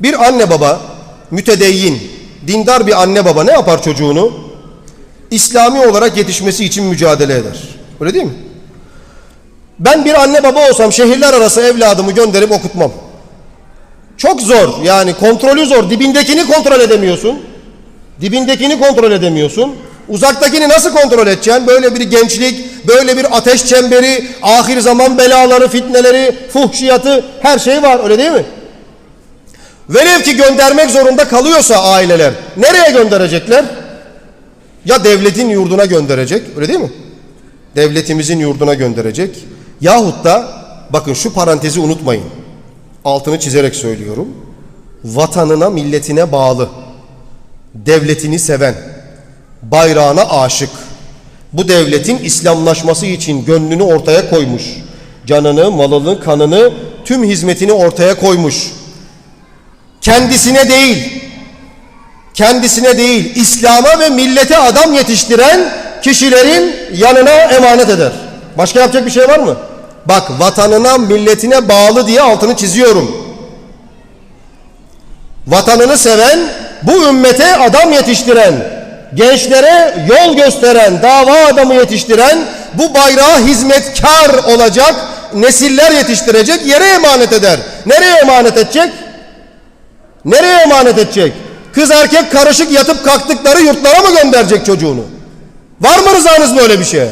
Bir anne baba, mütedeyyin, dindar bir anne baba ne yapar çocuğunu? İslami olarak yetişmesi için mücadele eder. Öyle değil mi? Ben bir anne baba olsam şehirler arası evladımı gönderip okutmam. Çok zor yani kontrolü zor. Dibindekini kontrol edemiyorsun. Dibindekini kontrol edemiyorsun. Uzaktakini nasıl kontrol edeceksin? Böyle bir gençlik, böyle bir ateş çemberi, ahir zaman belaları, fitneleri, fuhşiyatı her şey var öyle değil mi? Velev ki göndermek zorunda kalıyorsa aileler nereye gönderecekler? Ya devletin yurduna gönderecek öyle değil mi? Devletimizin yurduna gönderecek. Yahut da bakın şu parantezi unutmayın. Altını çizerek söylüyorum. Vatanına milletine bağlı. Devletini seven. Bayrağına aşık. Bu devletin İslamlaşması için gönlünü ortaya koymuş. Canını, malını, kanını, tüm hizmetini ortaya koymuş kendisine değil, kendisine değil, İslam'a ve millete adam yetiştiren kişilerin yanına emanet eder. Başka yapacak bir şey var mı? Bak vatanına, milletine bağlı diye altını çiziyorum. Vatanını seven, bu ümmete adam yetiştiren, gençlere yol gösteren, dava adamı yetiştiren, bu bayrağa hizmetkar olacak, nesiller yetiştirecek, yere emanet eder. Nereye emanet edecek? Nereye emanet edecek? Kız erkek karışık yatıp kalktıkları yurtlara mı gönderecek çocuğunu? Var mı rızanız böyle bir şey?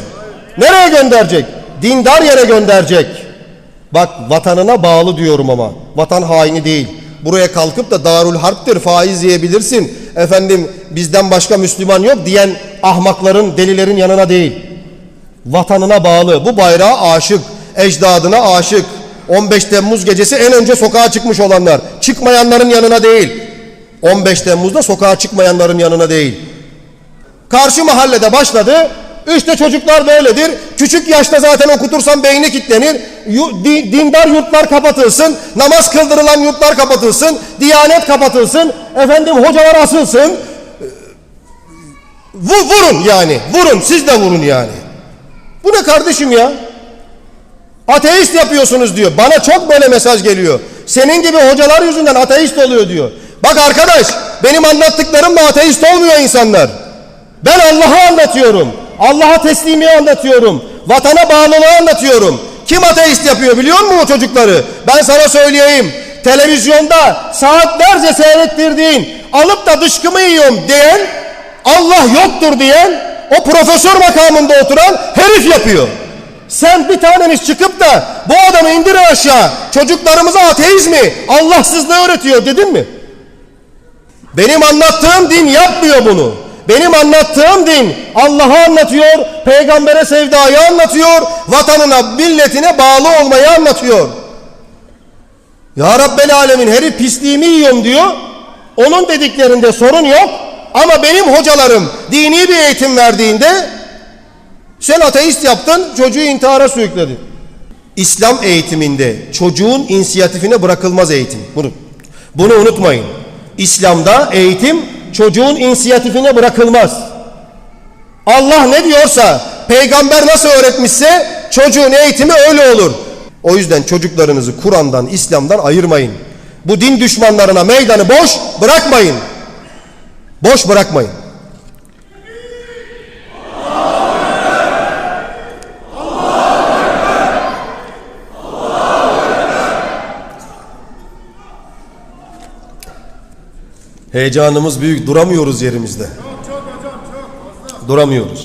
Nereye gönderecek? Dindar yere gönderecek. Bak vatanına bağlı diyorum ama. Vatan haini değil. Buraya kalkıp da darul harptir faiz yiyebilirsin. Efendim bizden başka Müslüman yok diyen ahmakların, delilerin yanına değil. Vatanına bağlı. Bu bayrağa aşık. Ecdadına aşık. 15 Temmuz gecesi en önce sokağa çıkmış olanlar. Çıkmayanların yanına değil. 15 Temmuz'da sokağa çıkmayanların yanına değil. Karşı mahallede başladı. İşte çocuklar böyledir. Küçük yaşta zaten okutursan beyni di- Dindar yurtlar kapatılsın. Namaz kıldırılan yurtlar kapatılsın. Diyanet kapatılsın. Efendim hocalar asılsın. Vu- Vurun yani. Vurun. Siz de vurun yani. Bu ne kardeşim ya? Ateist yapıyorsunuz diyor. Bana çok böyle mesaj geliyor. Senin gibi hocalar yüzünden ateist oluyor diyor. Bak arkadaş benim anlattıklarımla ateist olmuyor insanlar. Ben Allah'ı anlatıyorum. Allah'a teslimiyi anlatıyorum. Vatana bağlılığı anlatıyorum. Kim ateist yapıyor biliyor musun o çocukları? Ben sana söyleyeyim. Televizyonda saatlerce seyrettirdiğin alıp da dışkımı yiyorum diyen Allah yoktur diyen o profesör makamında oturan herif yapıyor. Sen bir taneniz çıkıp da bu adamı indirin aşağı. Çocuklarımıza ateizmi, Allahsızlığı öğretiyor dedin mi? Benim anlattığım din yapmıyor bunu. Benim anlattığım din Allah'ı anlatıyor, peygambere sevdayı anlatıyor, vatanına, milletine bağlı olmayı anlatıyor. Ya Rabbel Alemin herif pisliğimi yiyorum diyor. Onun dediklerinde sorun yok. Ama benim hocalarım dini bir eğitim verdiğinde sen ateist yaptın, çocuğu intihara sürükledin. İslam eğitiminde çocuğun inisiyatifine bırakılmaz eğitim. Bunu, bunu unutmayın. İslam'da eğitim çocuğun inisiyatifine bırakılmaz. Allah ne diyorsa, peygamber nasıl öğretmişse çocuğun eğitimi öyle olur. O yüzden çocuklarınızı Kur'an'dan, İslam'dan ayırmayın. Bu din düşmanlarına meydanı boş bırakmayın. Boş bırakmayın. Heyecanımız büyük. Duramıyoruz yerimizde. Duramıyoruz.